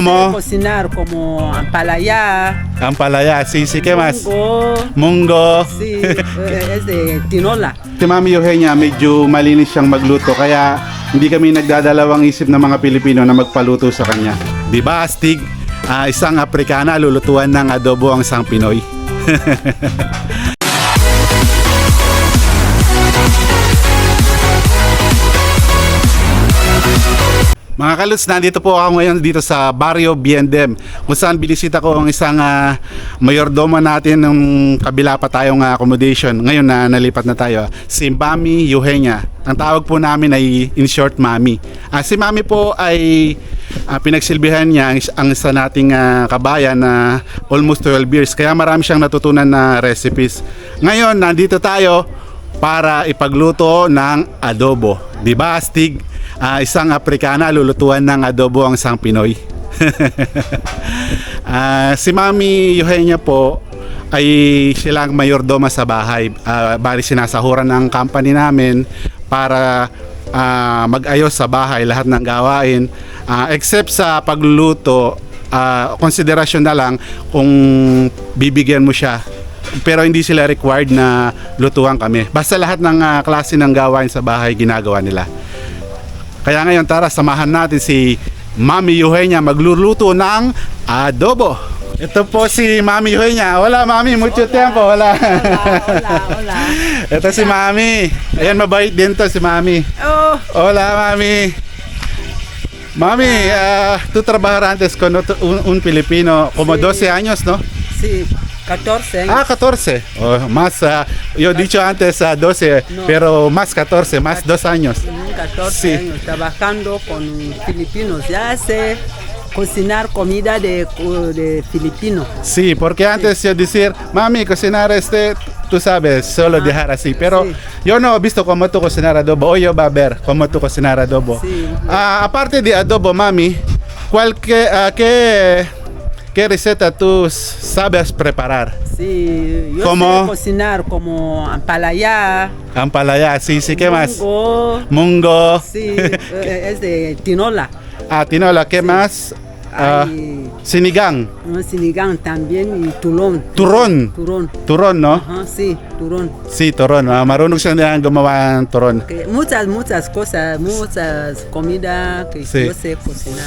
Mo? cocinar como ampalaya, Ampalaya. Sí, sí, ¿qué más? mungo, Munggo. sí, eh, es de tinola. Si Mami Eugenia, medyo malinis siyang magluto kaya hindi kami nagdadalawang isip ng mga Pilipino na magpaluto sa kanya. Di ba, Astig? Ah, isang Aprikana lulutuan ng adobo ang isang Pinoy. Mga kaluts, nandito po ako ngayon dito sa Barrio Biendem kung saan binisita ko ang isang ah, mayordomo natin nung kabila pa tayong ah, accommodation. Ngayon na nalipat na tayo. Si Mami Eugenia. Ang tawag po namin ay in short Mami. Ah, si Mami po ay ah, pinagsilbihan niya ang, ang isa nating ah, kabayan na almost 12 years. Kaya marami siyang natutunan na recipes. Ngayon, nandito tayo para ipagluto ng adobo. Di ba? Ah, isang Aprikana lulutuan ng adobo ang isang Pinoy. Ah, si Mami Eugenia po ay silang mayordoma sa bahay. Ah, bali sinasahuran ng company namin para ah, mag-ayos sa bahay lahat ng gawain Ah, except sa pagluluto ah, konsiderasyon na lang kung bibigyan mo siya pero hindi sila required na lutuan kami. Basta lahat ng ah, klase ng gawain sa bahay ginagawa nila. Kaya ngayon tara samahan natin si Mami Eugenia magluluto ng adobo. Ito po si Mami Eugenia. Wala Mami, mucho tiempo. Wala. Hola, hola. Ito si Mami. Ayan, mabait din to si Mami. Oh, Hola Mami. Mami, ah, tú trabajar antes con otro- un, un filipino como Sí. 12 años, ¿no? sí, 14 años. Ah, 14. Oh, más, ah, yo he dicho antes ah, 12, No. pero más 14, más 2 años. Mm, 14 Sí. años trabajando con filipinos. Ya sé cocinar comida de, de filipino. Sí, porque antes yo decir, mami, cocinar este, tú sabes, solo dejar así. Pero Ah, sí. yo no he visto cómo tú cocinar adobo. Hoy yo va a ver cómo tú cocinar adobo. Sí. Ah, aparte de adobo, mami, ¿cuál que, ah, qué, qué receta tú sabes preparar? Sí, yo ¿Cómo? sé cocinar como ampalaya, Ampalaya, sí, sí, ¿qué más? mungo, Mungo. Sí, eh, es de tinola. Ah, tinola, ¿qué más? Ah, Hay sinigang. un sinigang también y turón. Turon. Turón. Turon, no? Ajá, sí, turón. Sí. Ah, na gumawa ng turon. Que muchas, muchas cosas, muchas comidas que Sí. yo sé cocinar.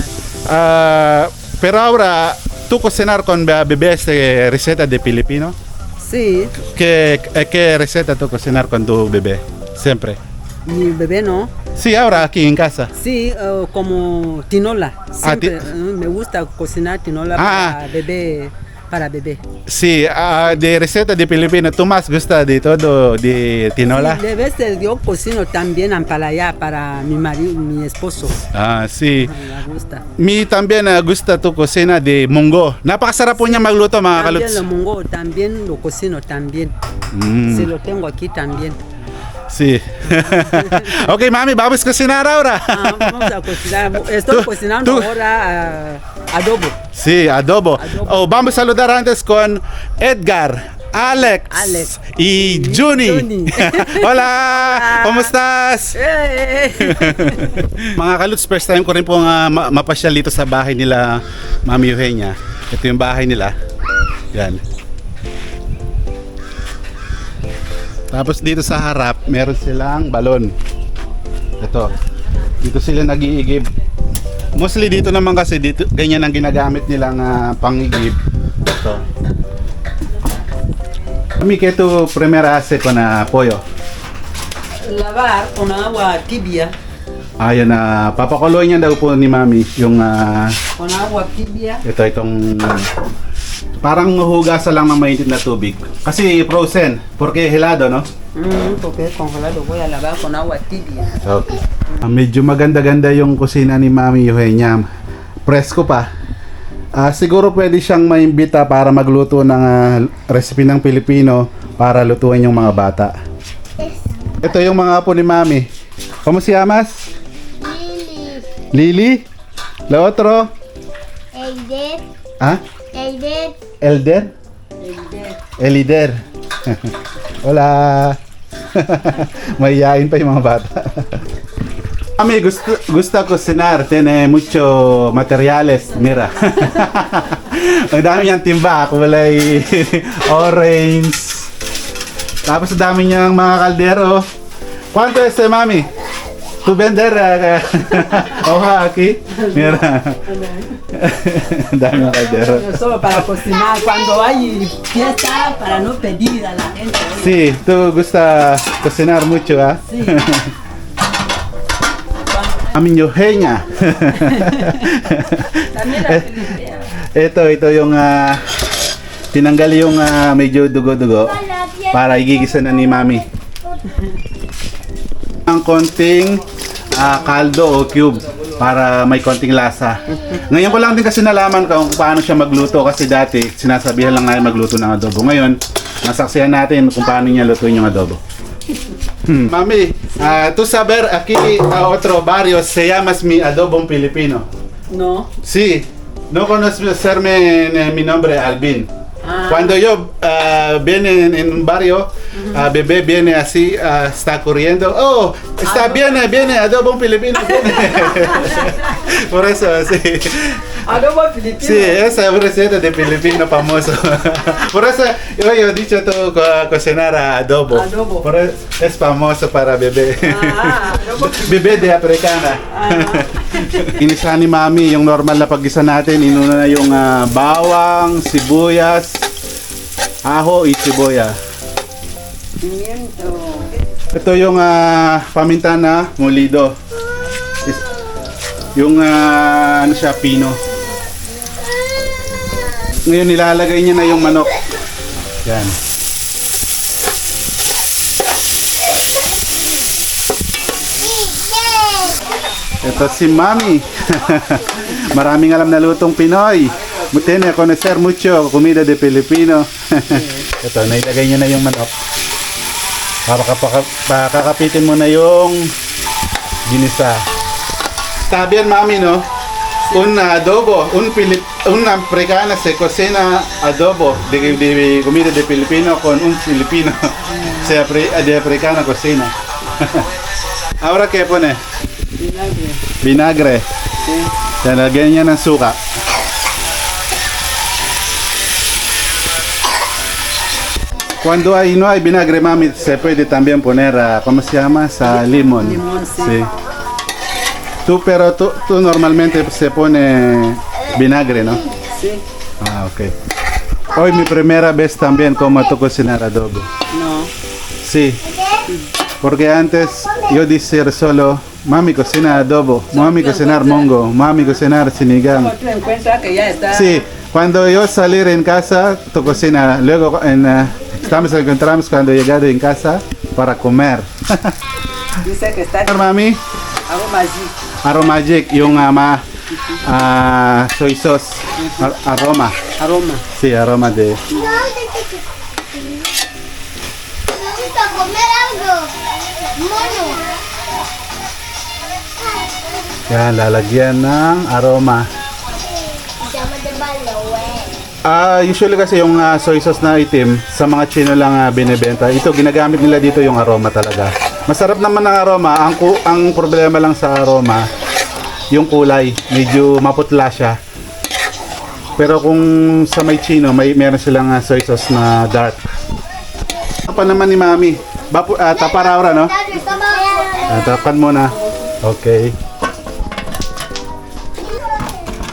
Ah, pero ahora, tú cocinar con be- bebés eh, receta de Filipino? Sí, ¿Qué, ¿Qué receta tú cocinar con tu bebé? Siempre. mi bebé no. Sí, ahora aquí en casa. Sí, como tinola. Ah, ti- Siempre, eh, me gusta cocinar tinola Ah. para bebé. Para bebé. Sí, ah, de receta de Filipino, ¿tú más gusta de todo de tinola? Sí, de veces yo cocino también ampalaya para mi marido, mi esposo. Ah, sí. Me gusta. Mi también ah, gusta tu cocina de munggo. Napakasarap po niya magluto mga También kaluts. lo mungo, también lo cocino también. Mm, Sí, lo tengo aquí también. Sí. okay, mami, vamos a cocinar ahora. Ah, vamos a cocinar. Estoy Tú- cocinando tú- ahora ah, adobo. Sí, adobo. Adobo. Oh, vamos a saludar antes con Edgar, Alex, Alex. y Juni. Hola, ¿cómo estás? Eh, Mga kaluts, first time ko rin po nga ma- mapasyal dito sa bahay nila Mami Eugenia. Ito yung bahay nila. Yan. Tapos dito sa harap, meron silang balon. Ito. Dito sila nag-iigib. Mostly dito naman kasi dito ganyan ang ginagamit nilang uh, pangigib. Ito. Kami keto primera hace con pollo. lavar con agua tibia. Ayun na, papakuloy niya daw po ni Mami yung ah, tibia. ito itong parang hugasan lang ng mainit na tubig. Kasi frozen, porque helado, no? Mm, porque congelado, voy a lavar con agua tibia. Okay. Ah, medyo maganda-ganda yung kusina ni Mami Eugenia. Presko pa. Ah, siguro pwede siyang maimbita para magluto ng ah, recipe ng Pilipino para lutuin yung mga bata. Ito yung mga apo ni Mami. ¿Cómo se llamas? Lili, Lili? Lo otro? Eider, ¿Ah? Eider, Elder? Elider. Hola. Mahihain pa yung mga bata. Mami, gusto, gusto cocinar. Tiene mucho materiales. Mira. Ang dami niyang timba. Kulay orange. Tapos ang dami niyang mga kaldero. ¿Cuánto este, mami? Tu vender uh, hoja aquí? Mira. Dami ng kaldero. Solo para cocinar cuando hay fiesta, para no pedir a la gente. Sí, tú gusta cocinar mucho, ¿ah? Sí. Amin Eugenia. También la filipina. ito, ito yung ah, tinanggal yung ah, medyo dugo-dugo para igigisa na ni Mami. Ang konting ah, kaldo o cube para may konting lasa. Ngayon ko lang din kasi nalaman kung paano siya magluto kasi dati sinasabihan lang natin magluto ng adobo. Ngayon, nasaksihan natin kung paano niya lutuin yung adobo. Hmm. Mami, ah, tú saber aquí a otro barrio se llama mi adobong Filipino. No. Sí, no conocerme en mi nombre, Albin. Ah. Cuando yo ah, viene en, en un barrio, ah, bebé viene así, ah, está corriendo. Oh, está bien, viene, adobo un filipino. viene". Por eso, sí. Adobo filipino. Sí, esa es receta de filipino famoso. Por eso yo, yo he dicho co- cocinar adobo. Adobo. Por eso es famoso para bebé. Ah, adobo Bebe de africana. Inisa ni Mami yung normal na paggisa natin. Inuna na yung ah, bawang, sibuyas, aho, at siboya. Pimiento. Ito yung ah, paminta na molido. Yung ah, ano siya, pino. Ngayon nilalagay niya na yung manok. Yan. Ito si Mami. Maraming alam na lutong Pinoy. A conocer mucho comida de Filipino. Ito, nailagay niya na yung manok. Pakaka- Pakakapitin mo na yung ginisa. Está bien, mami, no? Un adobo, un, Filip, un africana se cocina adobo de, de comida de Filipino con un filipino se de africana cocina. Ahora, ¿qué pone? Vinagre. Vinagre. Sí. Niya ng suka. Cuando hay, no hay vinagre, mami, se puede también poner, ah, ¿cómo se llama? Sa limón. Limón, sí. Tú, pero tú, tú normalmente se pone vinagre, ¿no? Sí. Ah, ok. Hoy mi primera vez también como tú cocinar adobo. No. Sí. Porque antes yo decía solo, mami cocina adobo, mami cocinar mongo, mami cocinar sinigang. Cuando tú encuentras que ya está. Sí, cuando yo salir en casa, tu cocina. Luego en, eh, estamos encontramos cuando llegado en casa para comer. Dice que está Mami, aroma. Aromagic, yung ama ah, soy sauce, ar- aroma. Aroma. Sí, aroma de... Yan, lalagyan ng aroma. Ah, usually kasi yung ah, soy sauce na itim, sa mga Chino lang ah, binebenta. Ito, ginagamit nila dito yung aroma talaga. Masarap naman ng aroma. Ang, ang problema lang sa aroma, yung kulay. Medyo maputla siya. Pero kung sa may Chino, may meron silang ah, soy sauce na dark. Pa naman ni Mami? Bapu, ah, taparaura, no? Ah, tapan mo na. Okay.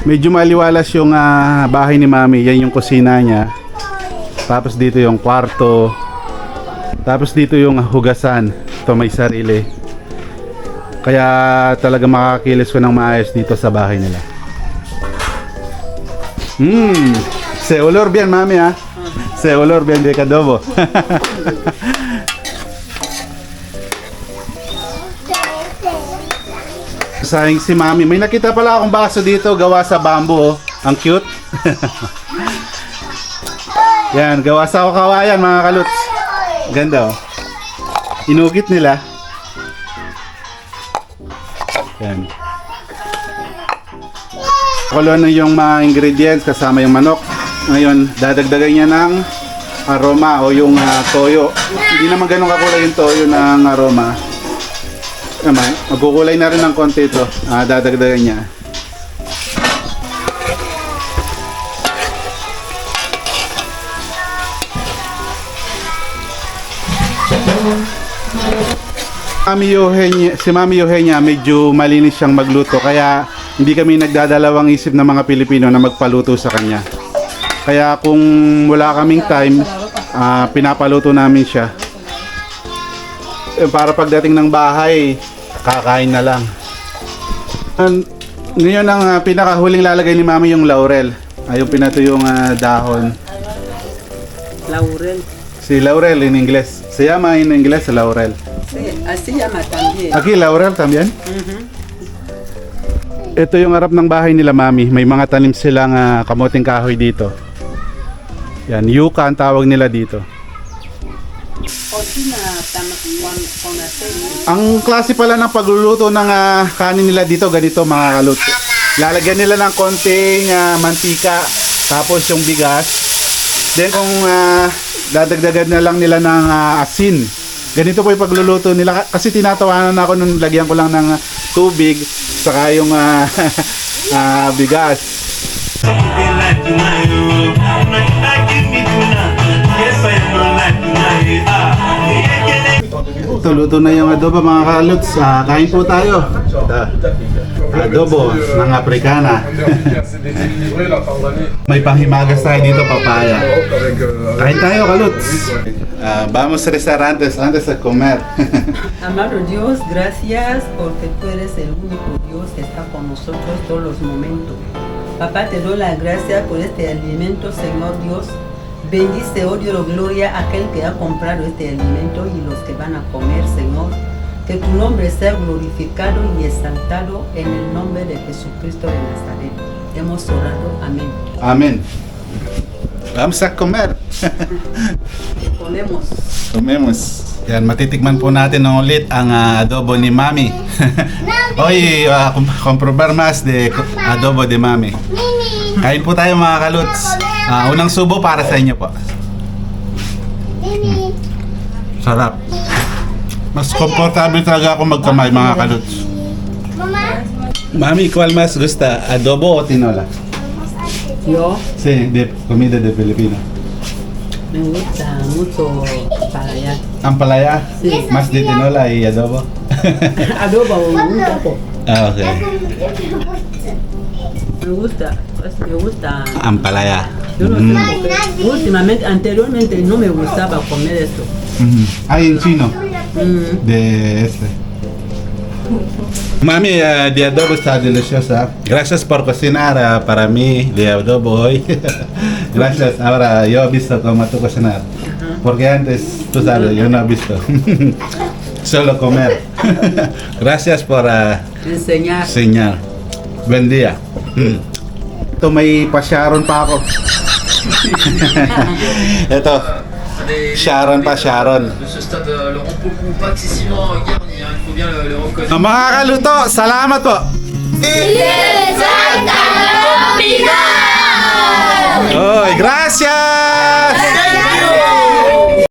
Medyo maliwalas yung ah, bahay ni Mami. Yan yung kusina niya. Tapos dito yung kwarto. Tapos dito yung hugasan. Ito may sarili. Kaya talaga makakakilis ko ng maayos dito sa bahay nila. Hmm. Se olor bien, Mami, ah. Se olor bien de adobo. Sayang si Mami. May nakita pala akong baso dito gawa sa bamboo. Oh. Ang cute. Yan, gawa sa kawayan mga kaluts. Ganda oh. Inugit nila. Yan. Kulo na yung mga ingredients kasama yung manok. Ngayon, dadagdagan niya ng aroma o yung ah, toyo. Hindi naman ganun kakulay yung toyo ng aroma. Naman, magkukulay na rin ng konti ito. Ah, dadagdagan niya. Mami Eugenia, si Mami Eugenia medyo malinis siyang magluto kaya hindi kami nagdadalawang isip ng mga Pilipino na magpaluto sa kanya. Kaya kung wala kaming time, ah, pinapaluto namin siya. Eh, para pagdating ng bahay, kakain na lang. An- ngayon ang ah, pinakahuling lalagay ni Mami yung laurel. Ay, yung pinatuyong ah, dahon. Laurel. Si laurel in English. Se llama en inglés laurel. Sí, así llama también. Aquí laurel también. Ito yung harap ng bahay nila mami. May mga tanim silang ah, kamoting kahoy dito. Yan, yuka ang tawag nila dito. Cocina tam- con, con aceite. Ang klase pala ng pagluluto ng ah, kanin nila dito, ganito mga kaluto. Lalagyan nila ng konting ah, mantika, tapos yung bigas. Then kung ah, dadagdagan na lang nila ng ah, asin. Ganito po yung pagluluto nila. Ka- Kasi tinatawanan ako nung lagyan ko lang ng ah, tubig, saka yung ah, ah, bigas. Ito, luto na yung adobo mga kaluts. Ah, kain po tayo. Ito, adobo ng Afrikana. May panghimagas tayo dito, papaya. Kain tayo, kaluts. Ah, vamos a restaurantes antes de comer. Amado Dios, gracias porque tú eres el único Dios que está con nosotros todos los momentos. Papá, te doy la gracia por este alimento, Señor Dios. Bendice, oh Dios, gloria a aquel que ha comprado este alimento y los que van a comer, Señor. Que tu nombre sea glorificado y exaltado en el nombre de Jesucristo de Nazaret. Hemos orado. Amén. Amen. Vamos a comer. Ponemos. Comemos. Yan, matitikman po natin ng ulit ang ah, adobo ni Mami. Hoy, uh, comprobar mas de adobo de Mami. Kain po tayo mga kaluts. Ah, unang subo para sa inyo po. Mimi. Sarap. Mas komportable talaga ako magkamay mga kaluts. Mama. Mami, ¿cuál más gusta? ¿Adobo o tinola? Yo Sí, de comida de Filipino. me gusta mucho para allá. Ampalaya? Sí. Más de tinola y adobo? Adobo, un poco. ah, okay. Me gusta, pues, me gusta. Ampalaya. Yo no sé Mm. qué. Últimamente, anteriormente no me gustaba comer esto. Mhm. Ay, en chino. Mm. De este. Mami, ah, de adobo está deliciosa. Gracias por cocinar ah, para mí de adobo hoy. Gracias. Ahora yo he visto cómo tú cocinar. Porque antes, tú sabes, yo no he visto. Solo comer. Gracias por ah, Enseñar. enseñar. Buen día. Ito may pa-Sharon pa ako. Ito. Sharon pa, Sharon. de ce stade, euh, beaucoup pas excessivement garni, hein, il faut bien le, le reconnaître. Ang mga kaluto, salamat po. Oy, gracias!